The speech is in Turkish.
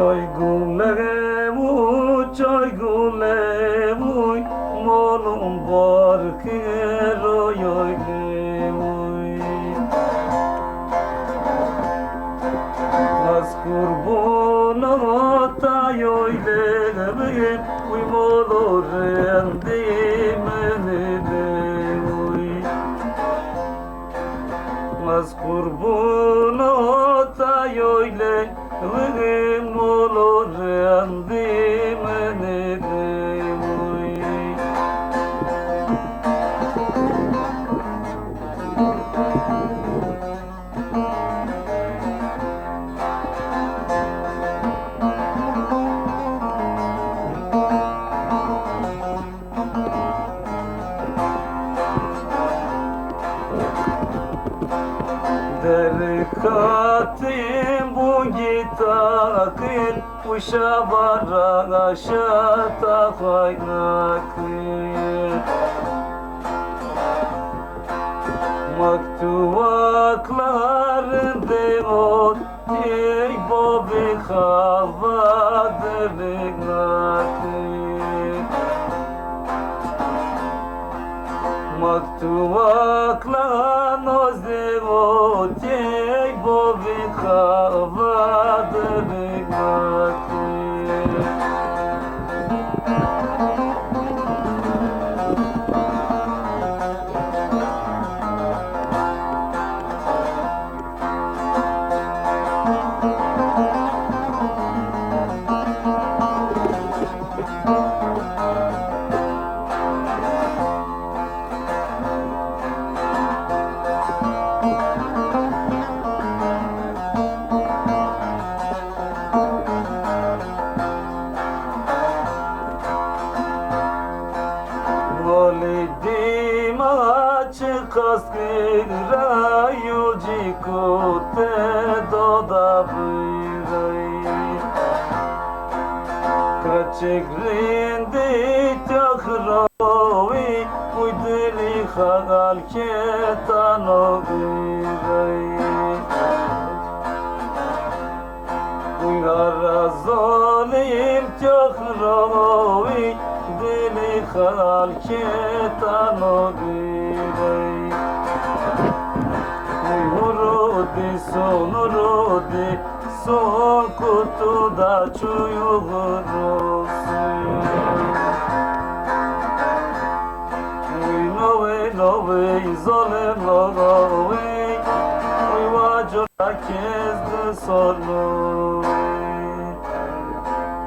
Choy gule mu, choy gule mu, molum bor kero yoy mu. Mas kurbuno ta yoy le ben, uy molo rendi mene de Delikatim bu gitakin Uşa bara aşata kaynakin Maktuvakların demot Ey bobi hava delikatin Maktuvakla hava açık askira yuji kote doda bıray Kraçek rindi tahrovi Uydili hagal ketano bıray Uyara zolim tahrovi Dili hal ketano bıray Nurudi sonurudi son kutuda çuyuğurusu Uy no way no way zole no way